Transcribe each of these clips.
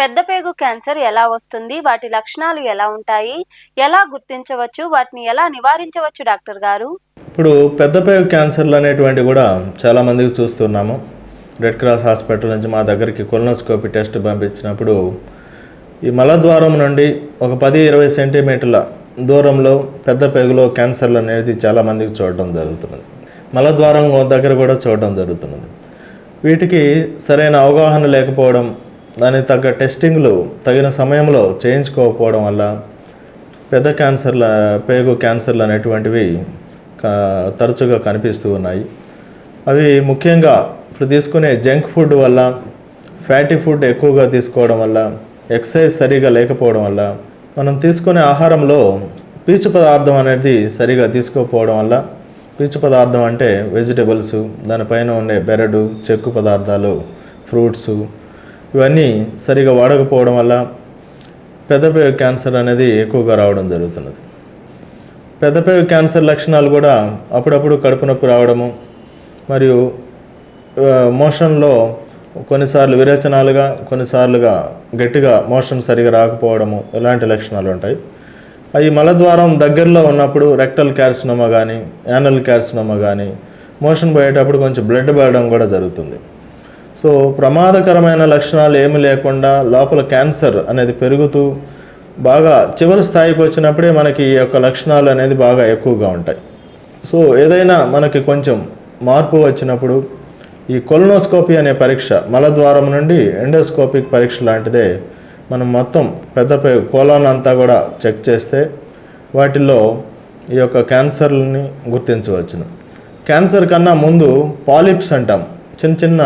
పెద్ద పేగు క్యాన్సర్ ఎలా వస్తుంది? వాటి లక్షణాలు ఎలా ఉంటాయి? ఎలా గుర్తించవచ్చు? వాటిని ఎలా నివారించవచ్చు డాక్టర్ గారు? ఇప్పుడు పెద్ద పేగు క్యాన్సర్లు అనేటువంటివి కూడా చాలా మందికి చూస్తున్నాము. రెడ్ క్రాస్ హాస్పిటల్ నుంచి మా దగ్గరికి కొలనోస్కోపీ టెస్ట్ పంపించినప్పుడు ఈ మలద్వారం నుండి ఒక పది ఇరవై సెంటీమీటర్ల దూరంలో పెద్ద పేగులో క్యాన్సర్లు అనేది చాలామందికి చూడడం జరుగుతున్నది. మలద్వారం దగ్గర కూడా చూడడం జరుగుతున్నది. వీటికి సరైన అవగాహన లేకపోవడం దానికి తగ్గ టెస్టింగ్లు తగిన సమయంలో చేయించుకోకపోవడం వల్ల పెద్ద క్యాన్సర్ల పేగు క్యాన్సర్లు అనేటువంటివి తరచుగా కనిపిస్తూ ఉన్నాయి. అవి ముఖ్యంగా ఇప్పుడు తీసుకునే జంక్ ఫుడ్ వల్ల ఫ్యాటీ ఫుడ్ ఎక్కువగా తీసుకోవడం వల్ల ఎక్సర్సైజ్ సరిగా లేకపోవడం వల్ల మనం తీసుకునే ఆహారంలో పీచు పదార్థం అనేది సరిగా తీసుకోకపోవడం వల్ల పీచు పదార్థం అంటే వెజిటబుల్స్ దానిపైన ఉండే బెరడు చెక్కు పదార్థాలు ఫ్రూట్స్ ఇవన్నీ సరిగా వాడకపోవడం వల్ల పెద్దపేగు క్యాన్సర్ అనేది ఎక్కువగా రావడం జరుగుతున్నది. పెద్దపేగు క్యాన్సర్ లక్షణాలు కూడా అప్పుడప్పుడు కడుపు నొప్పి రావడము మరియు మోషన్లో కొన్నిసార్లు విరేచనాలుగా కొన్నిసార్లుగా గట్టిగా మోషన్ సరిగా రాకపోవడము ఇలాంటి లక్షణాలు ఉంటాయి. అవి మలద్వారం దగ్గరలో ఉన్నప్పుడు రెక్టల్ క్యాల్సినోమా కానీ యానల్ క్యాల్సినోమా కానీ మోషన్ పోయేటప్పుడు కొంచెం బ్లడ్ పడడం కూడా జరుగుతుంది. సో ప్రమాదకరమైన లక్షణాలు ఏమి లేకుండా లోపల క్యాన్సర్ అనేది పెరుగుతూ బాగా చివరి స్థాయికి వచ్చినప్పుడే మనకి ఈ యొక్క లక్షణాలు అనేది బాగా ఎక్కువగా ఉంటాయి. సో ఏదైనా మనకి కొంచెం మార్పు వచ్చినప్పుడు ఈ కొలనోస్కోపీ అనే పరీక్ష మలద్వారం నుండి ఎండోస్కోపిక్ పరీక్ష లాంటిదే మనం మొత్తం పెద్ద కోలాన్ అంతా కూడా చెక్ చేస్తే వాటిల్లో ఈ యొక్క క్యాన్సర్లని గుర్తించవచ్చును. క్యాన్సర్ కన్నా ముందు పాలిప్స్ అంటాం. చిన్న చిన్న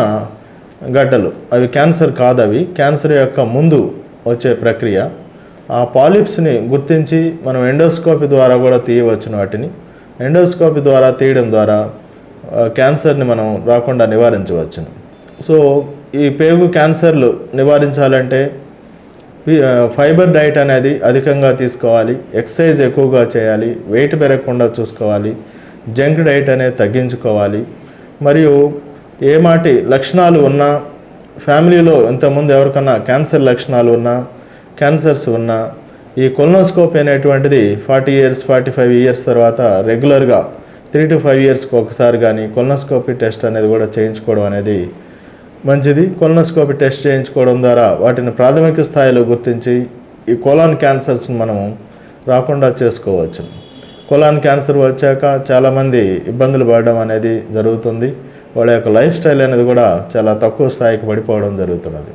గడ్డలు. అవి క్యాన్సర్ కాదు అవి క్యాన్సర్ యొక్క ముందు వచ్చే ప్రక్రియ. ఆ పాలిప్స్ని గుర్తించి మనం ఎండోస్కోపీ ద్వారా కూడా తీయవచ్చును వాటిని. ఎండోస్కోపీ ద్వారా తీయడం ద్వారా క్యాన్సర్ని మనం రాకుండా నివారించవచ్చును. సో ఈ పేగు క్యాన్సర్లు నివారించాలంటే ఫైబర్ డైట్ అనేది అధికంగా తీసుకోవాలి. ఎక్సర్సైజ్ ఎక్కువగా చేయాలి. వెయిట్ పెరగకుండా చూసుకోవాలి. జంక్ డైట్ అనేది తగ్గించుకోవాలి. మరియు ఏమాటి లక్షణాలు ఉన్నా ఫ్యామిలీలో ఇంతకుముందు ఎవరికన్నా క్యాన్సర్ లక్షణాలు ఉన్నా క్యాన్సర్స్ ఉన్నా ఈ కొలనోస్కోపీ అనేటువంటిది forty years forty five years తర్వాత రెగ్యులర్గా త్రీ టు ఫైవ్ ఇయర్స్కి ఒకసారి కానీ కొలనోస్కోపీ టెస్ట్ అనేది కూడా చేయించుకోవడం అనేది మంచిది. కొలనోస్కోపీ టెస్ట్ చేయించుకోవడం ద్వారా వాటిని ప్రాథమిక స్థాయిలో గుర్తించి ఈ కొలాన్ క్యాన్సర్స్ని మనము రాకుండా చేసుకోవచ్చు. కొలాన్ క్యాన్సర్ వచ్చాక చాలామంది ఇబ్బందులు పడడం అనేది జరుగుతుంది. వాళ్ళ యొక్క లైఫ్ స్టైల్ అనేది కూడా చాలా తక్కువ స్థాయికి పడిపోవడం జరుగుతున్నది.